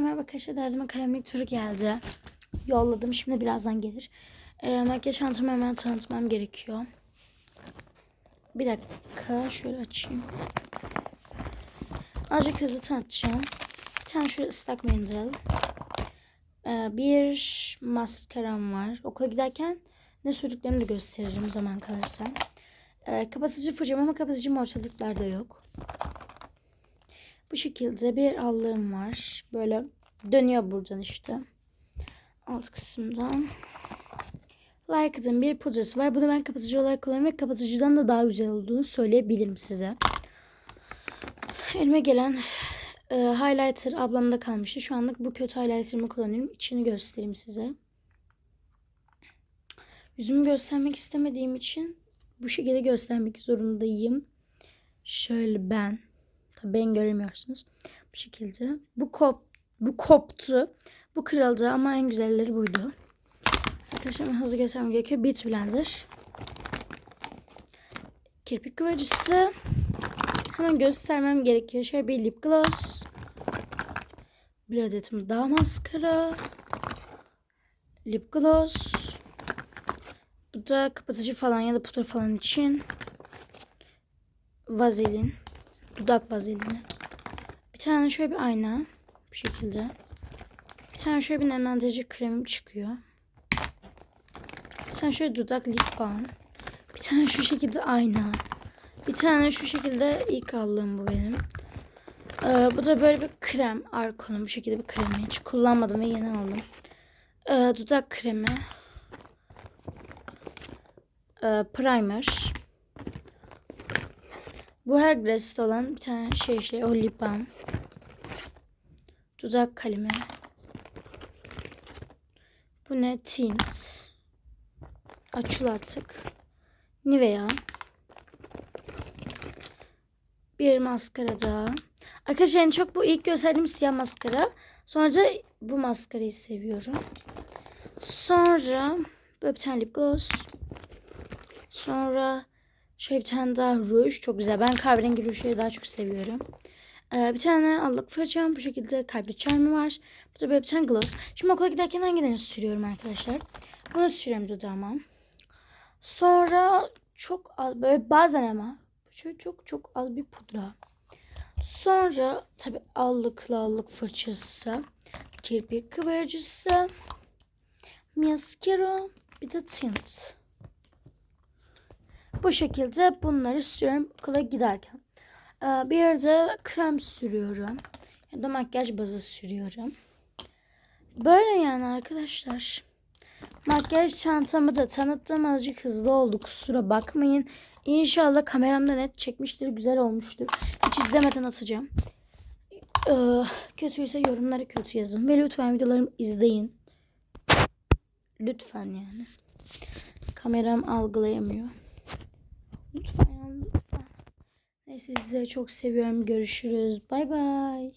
Merhaba arkadaşlar derdime kalemlik turu geldi. Yolladım şimdi birazdan gelir. Ee, makyaj çantamı hemen tanıtmam gerekiyor. Bir dakika şöyle açayım. Azıcık hızlı tanıtacağım. Bir tane şöyle ıslak mendil. Ee, bir maskaram var. Okula giderken ne sürdüklerimi de gösteririm zaman kalırsa. Ee, kapatıcı fırçam ama kapatıcım ortalıklarda yok. Bu şekilde bir allığım var. Böyle dönüyor buradan işte. Alt kısımdan. Like'ın bir pudrası var. Bunu ben kapatıcı olarak kullanıyorum ve kapatıcıdan da daha güzel olduğunu söyleyebilirim size. Elime gelen e, highlighter ablamda kalmıştı. Şu anlık bu kötü highlighter'ımı kullanıyorum. İçini göstereyim size. Yüzümü göstermek istemediğim için bu şekilde göstermek zorundayım. Şöyle ben. Tabii ben göremiyorsunuz. Bu şekilde. Bu kop bu koptu. Bu kırıldı ama en güzelleri buydu. Arkadaşlar hemen hızlı göstermem gerekiyor. Beat Blender. Kirpik kıvırcısı. Hemen göstermem gerekiyor. Şöyle bir lip gloss. Bir adetim daha maskara. Lip gloss. Bu da kapatıcı falan ya da pudra falan için. Vazelin. Dudak vazelini. Bir tane şöyle bir ayna. Bu şekilde. Bir tane şöyle bir nemlendirici kremim çıkıyor. Bir tane şöyle dudak lip balm. Bir tane şu şekilde ayna. Bir tane şu şekilde ilk aldığım bu benim. Ee, bu da böyle bir krem. Arkon'un bu şekilde bir kremi. Hiç kullanmadım ve yeni aldım. Ee, dudak kremi. Ee, primer. Bu her Grace'de olan bir tane şey şey. O lip balm. Dudak kalemi. Bu ne? Tint. Açıl artık. Nivea. Bir maskara daha. Arkadaşlar en çok bu ilk gösterdiğim siyah maskara. Sonra bu maskarayı seviyorum. Sonra böyle bir tane lip gloss. Sonra şöyle bir tane daha ruj. Çok güzel. Ben kahverengi rujları daha çok seviyorum. Ee, bir tane allık fırçam. Bu şekilde kalpli charmı var. Bu da böyle bir tane gloss. Şimdi okula giderken hangilerini sürüyorum arkadaşlar? Bunu sürüyorum dudağıma. Sonra çok az böyle bazen ama şöyle çok çok az bir pudra. Sonra tabi allıklı allık fırçası. Kirpik kıvırcısı. Mascara. Bir de tint. Bu şekilde bunları sürüyorum okula giderken. Ee, Bir yerde krem sürüyorum. Ya da makyaj bazı sürüyorum. Böyle yani arkadaşlar. Makyaj çantamı da tanıttım. Azıcık hızlı oldu. Kusura bakmayın. İnşallah kameramda net çekmiştir. Güzel olmuştur. Hiç izlemeden atacağım. Ee, kötüyse yorumlara kötü yazın. Ve lütfen videolarımı izleyin. Lütfen yani. Kameram algılayamıyor. Lütfen lütfen. Neyse sizi çok seviyorum. Görüşürüz. Bay bay.